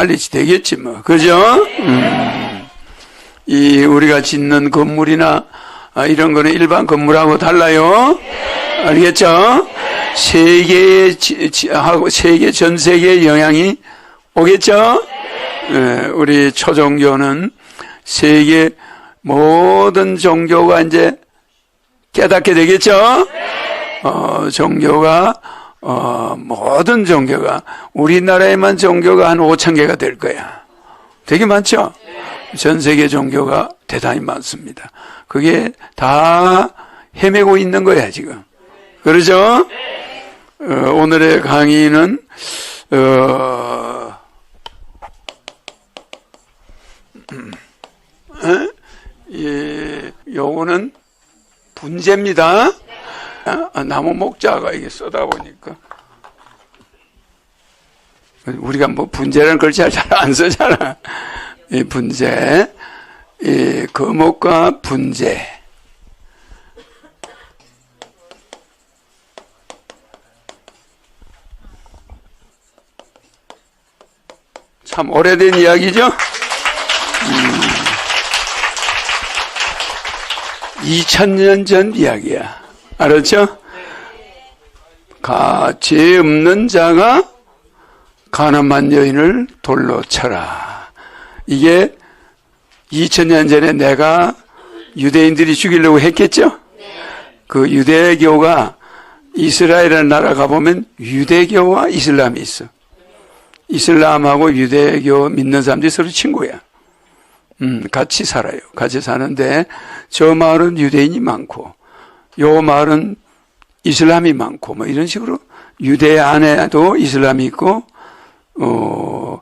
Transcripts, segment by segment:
빨리 되겠지 뭐. 그죠? 음. 이 우리가 짓는 건물이나 아, 이런 거는 일반 건물하고 달라요. 알겠죠? 세계 하고 세계 전 세계의 영향이 오겠죠? 예, 우리 초종교는 세계 모든 종교가 이제 깨닫게 되겠죠? 어, 종교가 어, 모든 종교가 우리나라에만 종교가 한 5천 개가 될 거야. 되게 많죠? 전 세계 종교가 대단히 많습니다. 그게 다 헤매고 있는 거야, 지금. 그러죠? 어, 오늘의 강의는, 어, 어? 예, 요거는 분재입니다. 아, 나무 목자가 이게 써다 보니까. 우리가 뭐 분재라는 글자를 잘 안 쓰잖아. 이 분재, 이 거목과 분재. 참 오래된 이야기죠? 음, 2000년 전 이야기야. 알았죠? 가, 죄 없는 자가 가난한 여인을 돌로 쳐라. 이게 2000년 전에 내가 유대인들이 죽이려고 했겠죠? 그 유대교가 이스라엘이라는 나라 가보면 유대교와 이슬람이 있어. 이슬람하고 유대교 믿는 사람들이 서로 친구야. 음, 같이 살아요. 같이 사는데 저 마을은 유대인이 많고 요 말은 이슬람이 많고 뭐 이런 식으로 유대 안에도 이슬람이 있고 어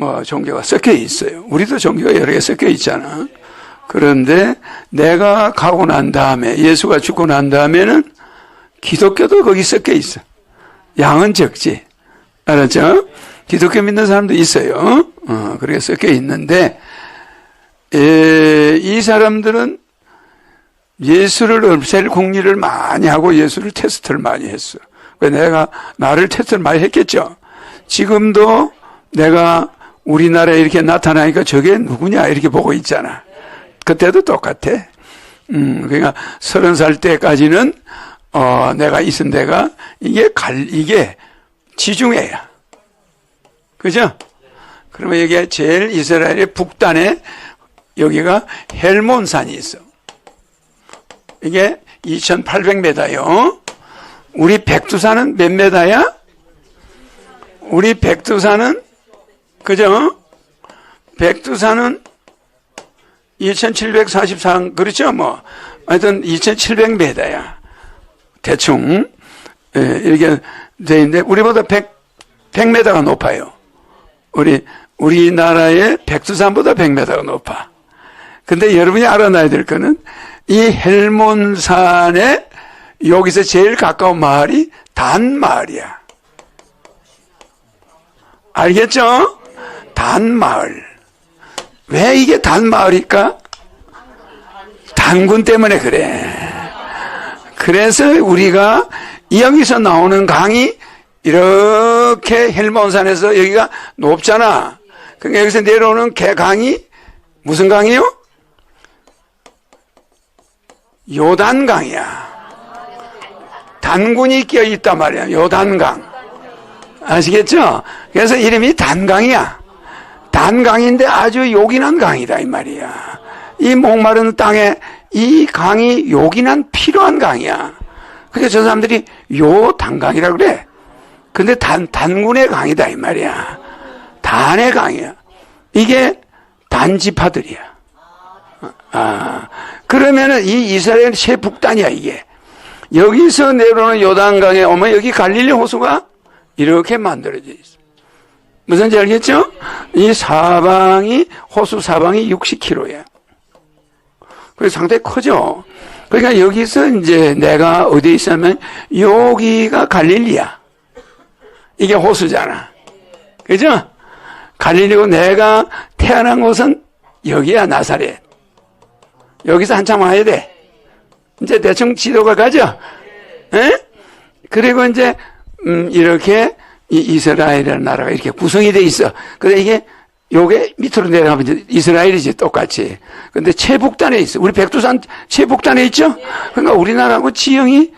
뭐 종교가 섞여 있어요. 우리도 종교가 여러 개 섞여 있잖아. 그런데 내가 가고 난 다음에 예수가 죽고 난 다음에는 기독교도 거기 섞여 있어. 양은 적지. 알았죠? 기독교 믿는 사람도 있어요. 어, 그렇게 섞여 있는데 에, 이 사람들은 예수를 없앨 공리를 많이 하고 예수를 테스트를 많이 했어. 왜 내가 나를 테스트를 많이 했겠죠. 지금도 내가 우리나라에 이렇게 나타나니까 저게 누구냐 이렇게 보고 있잖아. 그때도 똑같아. 음, 그러니까 서른 살 때까지는 어, 내가 있은 데가 이게 갈 이게 지중해야. 그죠? 그러면 여기에 제일 이스라엘의 북단에 여기가 헬몬산이 있어. 이게 2,800m요. 우리 백두산은 몇 메다야? 우리 백두산은 그죠? 백두산은 2,744 그렇죠? 뭐 하여튼 2,700m야. 대충 예, 이렇게 돼 있는데 우리보다 100 100m가 높아요. 우리 우리나라의 백두산보다 100m가 높아. 근데 여러분이 알아놔야 될 거는 이 헬몬산에 여기서 제일 가까운 마을이 단 마을이야. 알겠죠? 단 마을. 왜 이게 단 마을일까? 단군 때문에 그래. 그래서 우리가 여기서 나오는 강이 이렇게 헬몬산에서 여기가 높잖아. 그러니까 여기서 내려오는 개강이 무슨 강이요? 요단강이야. 단군이 끼어 있단 말이야. 요단강. 아시겠죠? 그래서 이름이 단강이야. 단강인데 아주 요긴한 강이다 이 말이야. 이 목마른 땅에 이 강이 요긴한 필요한 강이야. 그래서 저 사람들이 요 단강이라 그래. 근데 단 단군의 강이다 이 말이야. 단의 강이야. 이게 단지파들이야. 아, 그러면은 이 이스라엘 최북단이야 이게. 여기서 내려오는 요단강에 오면 여기 갈릴리 호수가 이렇게 만들어져 있어. 무슨지 알겠죠? 이 사방이 호수 사방이 60km야. 그래서 상당히 크죠. 그러니까 여기서 이제 내가 어디 있으면 여기가 갈릴리야. 이게 호수잖아. 그죠? 갈릴리고 내가 태어난 곳은 여기야 나사렛. 여기서 한참 와야 돼. 이제 대충 지도가 가죠? 에? 그리고 이제, 음, 이렇게 이 이스라엘이라는 나라가 이렇게 구성이 돼 있어. 근데 이게 요게 밑으로 내려가면 이제 이스라엘이지 똑같이. 근데 최북단에 있어. 우리 백두산 최북단에 있죠? 그러니까 우리나라하고 지형이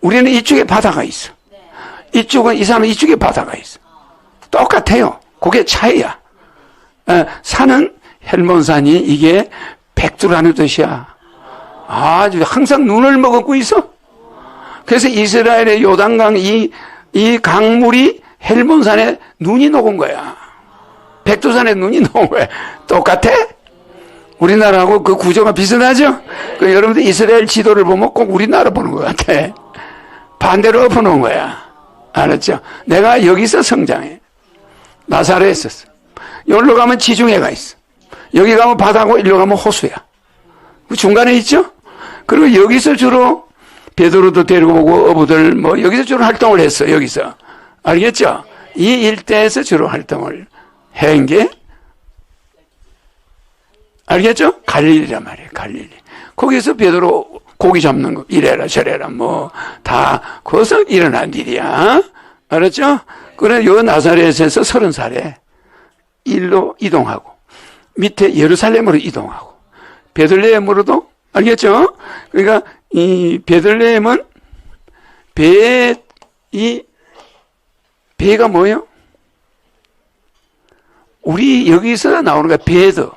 우리는 이쪽에 바다가 있어. 이쪽은 이 사람은 이쪽에 바다가 있어. 똑같아요. 그게 차이야. 에, 산은 헬몬산이 이게 백두라는 뜻이야. 아주 항상 눈을 먹고 있어. 그래서 이스라엘의 요단강 이, 이 강물이 헬몬산에 눈이 녹은 거야. 백두산에 눈이 녹은 거야. 똑같아? 우리나라하고 그 구조가 비슷하죠? 그 여러분들 이스라엘 지도를 보면 꼭 우리나라 보는 것 같아. 반대로 엎어놓은 거야. 알았죠? 내가 여기서 성장해. 나사렛에 있었어. 여기로 가면 지중해가 있어. 여기 가면 바다고, 일로 가면 호수야. 그 중간에 있죠? 그리고 여기서 주로 베드로도 데리고 오고 어부들 뭐 여기서 주로 활동을 했어. 여기서. 알겠죠? 이 일대에서 주로 활동을 한 게 알겠죠? 갈릴리란 말이에요. 갈릴리. 거기서 베드로 고기 잡는 거 이래라 저래라 뭐 다 거기서 일어난 일이야. 알았죠? 그래 요 나사렛에서 서른 살에 일로 이동하고 밑에 예루살렘으로 이동하고 베들레헴으로도 알겠죠? 그러니까 이 베들레헴은 배 이 배가 뭐예요? 우리 여기서 나오는 거 베드,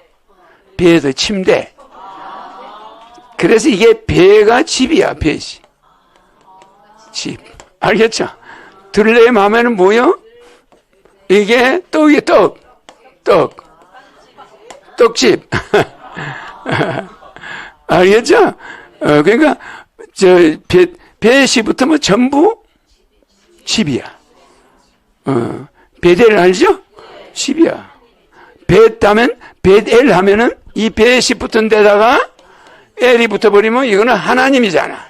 베드 침대. 그래서 이게 배가 집이야, 배시. 집. 알겠죠? 들레헴 하면은 뭐요? 이게 떡이 떡, 떡, 떡집. 알겠죠? 어, 그러니까 저 배, 배시부터면 전부 집이야. 어, 베델 알죠? 집이야. 베다면 베델 하면은 이 베시 붙은 데다가 엘이 붙어버리면 이거는 하나님이잖아.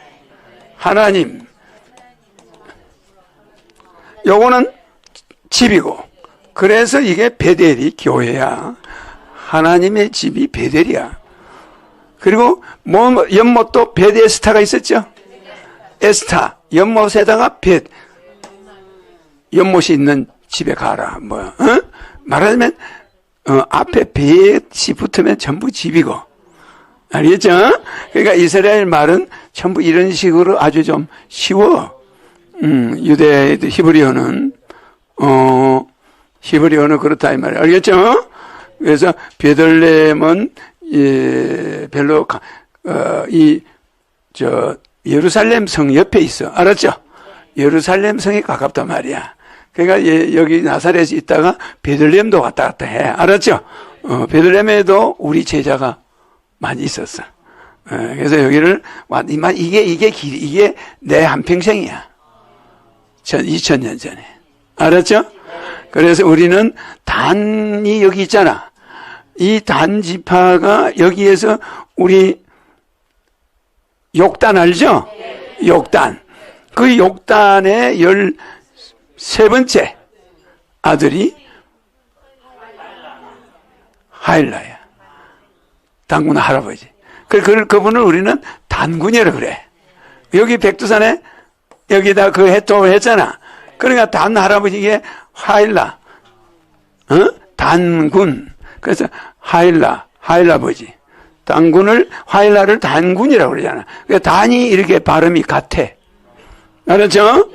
하나님. 요거는 집이고. 그래서 이게 베델이 교회야. 하나님의 집이 베델이야. 그리고 뭐 연못도 베데스타가 있었죠. 에스타 연못에다가 벳 연못이 있는 집에 가라. 뭐 어? 말하자면 어, 앞에 벳이 붙으면 전부 집이고 알겠죠? 그러니까 이스라엘 말은 전부 이런 식으로 아주 좀 쉬워. 음, 유대 히브리어는 어 히브리어는 그렇다 이 말이야. 알겠죠? 그래서 베들레헴은 예, 별로 가, 어, 이저 예루살렘 성 옆에 있어. 알았죠? 예루살렘 성이 가깝단 말이야. 그러니까 예, 여기 나사렛에 있다가 베들레헴도 왔다 갔다 해. 알았죠? 어, 베들레헴에도 우리 제자가 많이 있었어. 어, 그래서 여기를 이만 이게 이게 길 이게 내 한평생이야. 전 2000년 전에. 알았죠? 그래서 우리는 단이 여기 있잖아. 이 단지파가 여기에서 우리 욕단 알죠? 욕단. 그 욕단의 열 세 번째 아들이 하일라야. 단군 할아버지. 그, 그, 그분을 우리는 단군이라 그래. 여기 백두산에 여기다 그 해토 했잖아. 그러니까 단 할아버지게 하일라. 어? 단군. 그래서 하일라, 하일라 아버지. 단군을, 하일라를 단군이라고 그러잖아. 그러니까 단이 이렇게 발음이 같아. 알았죠?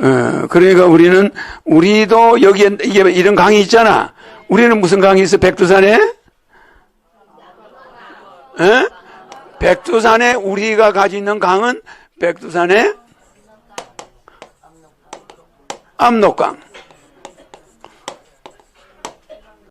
어, 그러니까 우리는, 우리도 여기에, 이게 이런 강이 있잖아. 우리는 무슨 강이 있어? 백두산에? 에? 백두산에 우리가 가지고 있는 강은 백두산에 압록강.